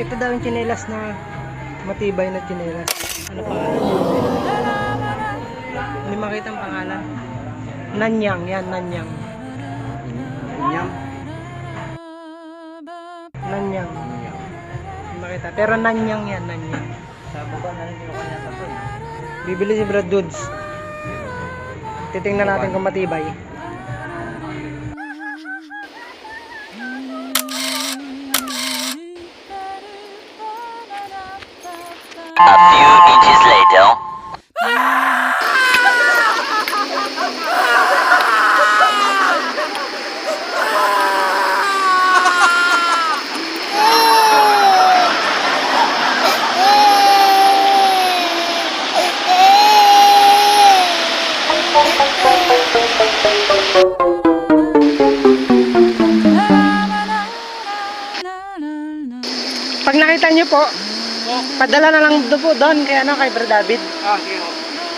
Ito daw yung chinelas na matibay na chinelas. Ano pangalan? Hindi makita ang pangalan. Nanyang, yan, Nanyang. Nanyang. Hindi makita. Pero Nanyang yan, Nanyang. Sa baba na rin yung kanya sa. Bibili si Brad Dudes. Titingnan natin kung matibay. A few inches later. Pag nakita niyo po, padala na lang do po doon kay ano kay Brad David. Ah, sige ho.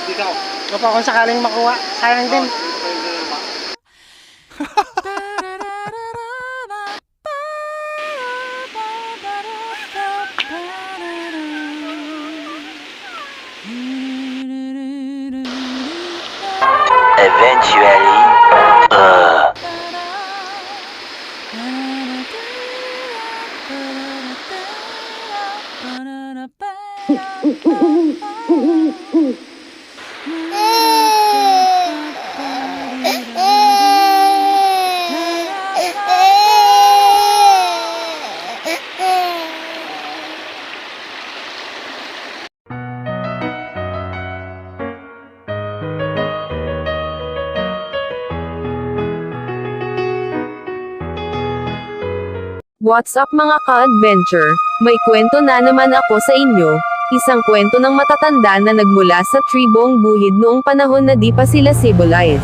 Dito. Opo, kung sakaling makuha. Sayang din. Eventually, What's up mga ka-adventure? May kwento na naman ako sa inyo. Isang kwento ng matatanda na nagmula sa tribong buhid noong panahon na di pa sila civilized.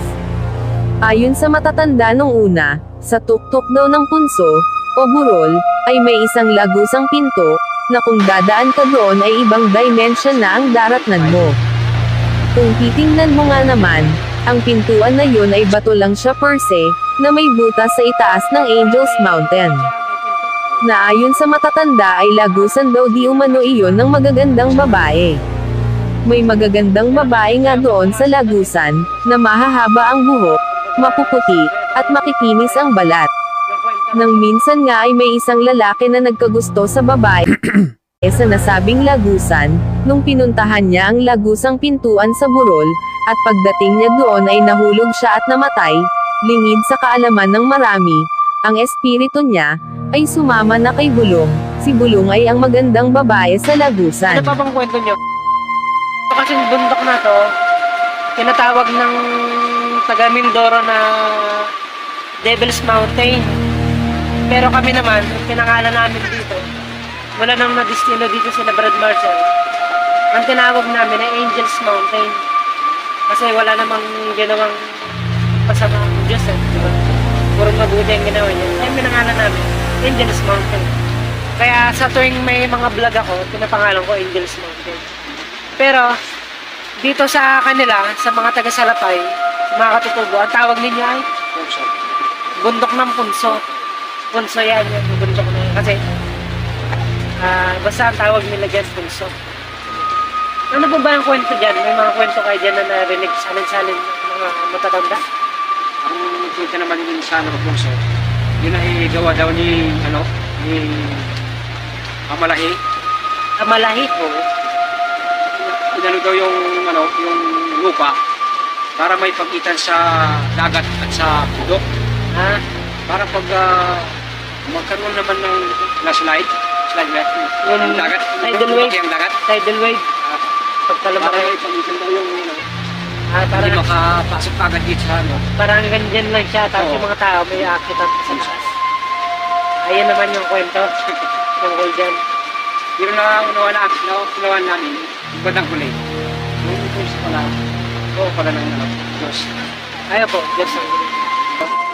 Ayon sa matatanda nung una, sa tuktok daw ng punso, o burol, ay may isang lagusang pinto, na kung dadaan ka doon ay ibang dimension na ang daratnan mo. Kung titingnan mo nga naman, ang pintuan na yun ay bato lang siya per se, na may butas sa itaas ng Angel's Mountain na ayon sa matatanda ay lagusan daw di umano iyon ng magagandang babae. May magagandang babae nga doon sa lagusan, na mahahaba ang buhok, mapuputi, at makikinis ang balat. Nang minsan nga ay may isang lalaki na nagkagusto sa babae eh sa nasabing lagusan, nung pinuntahan niya ang lagusang pintuan sa burol, at pagdating niya doon ay nahulog siya at namatay, lingid sa kaalaman ng marami, ang espiritu niya, ay sumama na kay Bulong. Si Bulong ay ang magandang babae sa lagusan. Ano pa bang kwento nyo? Ito kasing bundok na to, tinatawag ng taga Mindoro na Devil's Mountain. Pero kami naman, pinangalan namin dito, wala nang na-destino dito sila Brad Marshall. Ang tinawag namin ay Angel's Mountain. Kasi wala namang ginawang pasama ang Diyos eh, di ba? Puro mabuti ang ginawa niya. Kaya pinangalan namin, Angel's Mountain. Kaya sa tuwing may mga vlog ako, pinapangalan ko Angel's Mountain. Pero, dito sa kanila, sa mga taga Salapay, sa mga katutubo, ang tawag ninyo ay Punso. bundok ng punso. Punso yan, yung bundok na yan. Kasi, ah basta ang tawag nila dyan, punso. Ano po ba ang kwento dyan? May mga kwento kayo dyan na narinig salin-salin ng mga matatanda? Ang kwento naman yun sa ano, Punso. Yun ay gawa daw ni, ano, ni Amalahi. Amalahi. Oo. Inano daw yung, ano, yung lupa para may pagitan sa dagat at sa bundok. Ha? Para pag ah, magkaroon naman ng slide ba? Yung Yung dagat, lumaki ang dagat. Tidal wave. Ah, Pagkalabas. para may pagitan daw yung, ano, Ah, hindi parang, makapasok agad dito sa, ano, parang ganyan lang siya. Tapos Oo. yung mga tao may akitan sa taas. Ayan naman yung kwento. Tungkol dyan. Pero na unawa na, na unawa namin, yung bandang huli. Yung puso pala, oo pala ng ano, Diyos. Ayaw po. Diyos ang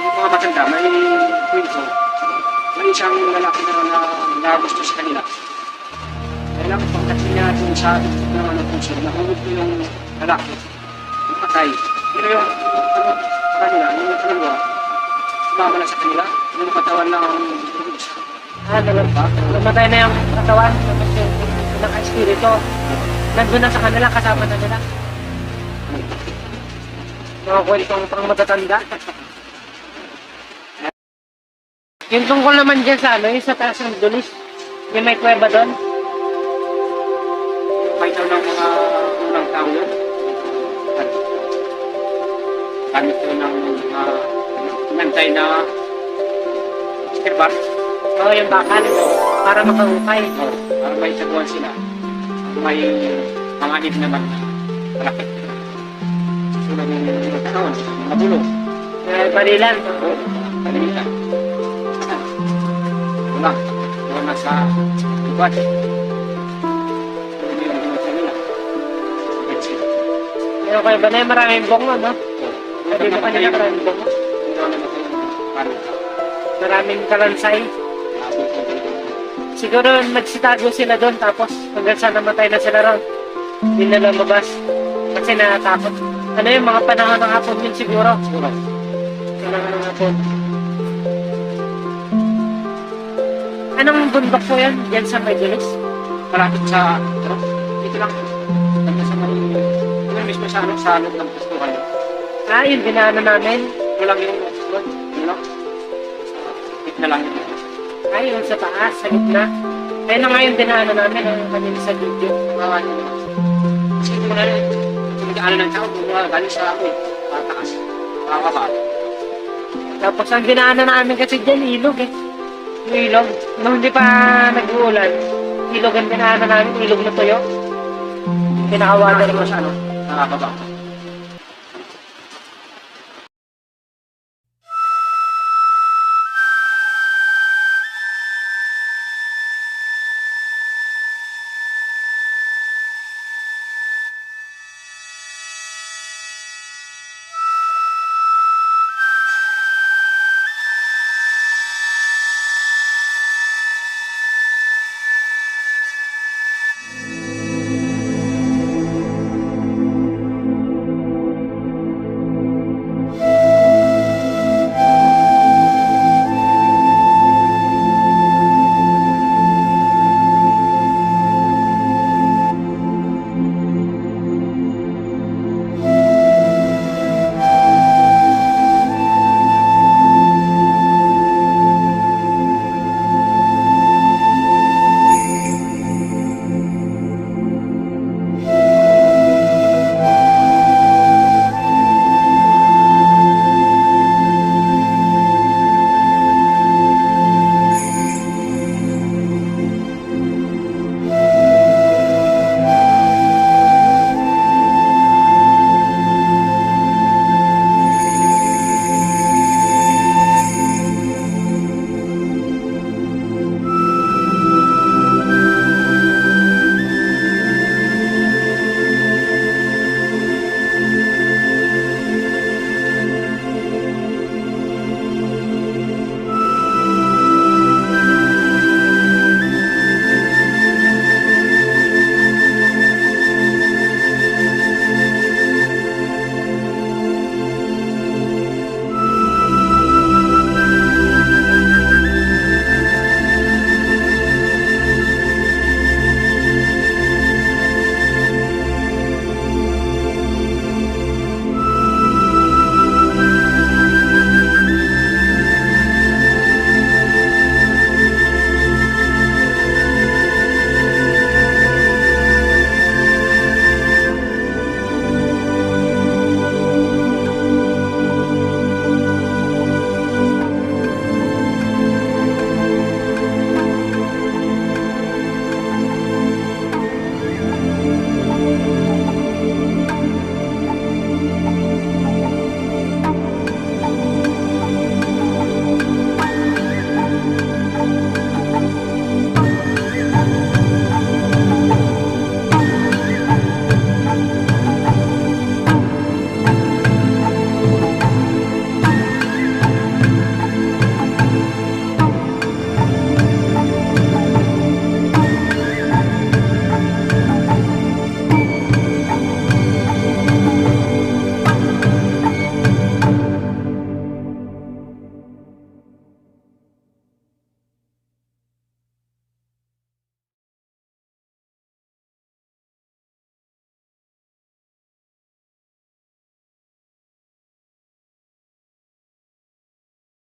Yung mga matanda, may kwento. May isang lalaki na na, na gusto sa kanila. Kaya lang, pagdating niya dun sa ng ano puso, nahulog ko yung lalaki. Patay. Pero yung, ano, kanila, yung nakalawa, sumama lang sa kanila, yung katawan lang ang Ano lang ba? Namatay na yung katawan. Tapos yung pinaka-espiritu. Nandun na sa kanila, kasama na nila. Mga kwentong pang matatanda. Yung tungkol naman dyan sa ano, yung sa taas ng dulis. Yung may kuweba doon. Daw ng mga unang tao yun. Gamit yun ng mga nantay na skirbar. Oo, yung bakal. Para makahukay. O, para may saguan sila. May mga anib naman na malaki. Susunod yung katawan, mga bulong. May barilan. O, kanina. Wala. Wala sa. That's it. Yung kuweba na yung maraming bungo, no? Sabi mo kanina maraming bungo. Hindi ako namatay yung paano ka. Maraming kalansay. Dito. Siguro nagsitago sila doon tapos hanggang sa namatay na sila ron. Hindi na lumabas. Kasi natatakot. Ano yung mga panahon ng hapon yun siguro. Siguro. Panahon ng hapon. Anong bundok po yan? Yan sa Maydulis? Malapit sa, ano, dito lang. Banda sa may, ano mismo sa, ano, sa loob ng pastuhan. Ah, yun dinaanan namin. Ito lang yung, doon, yun lang. Ito na lang yun. Ay, yun sa taas, sa gitna. Ayun na nga yung dinaanan namin, ang kanina sa video. Mga ano, kasi hindi mo na rin, nag-aaral ng tao, mga galing sa amin, pataas, makakaba. Tapos ang dinaanan namin kasi dyan, ilog eh. Yung ilog. Nung hindi pa nag-uulan, ilog ang dinaanan namin, ilog na tuyo. Nakakaba mo sa ano, nakakaba.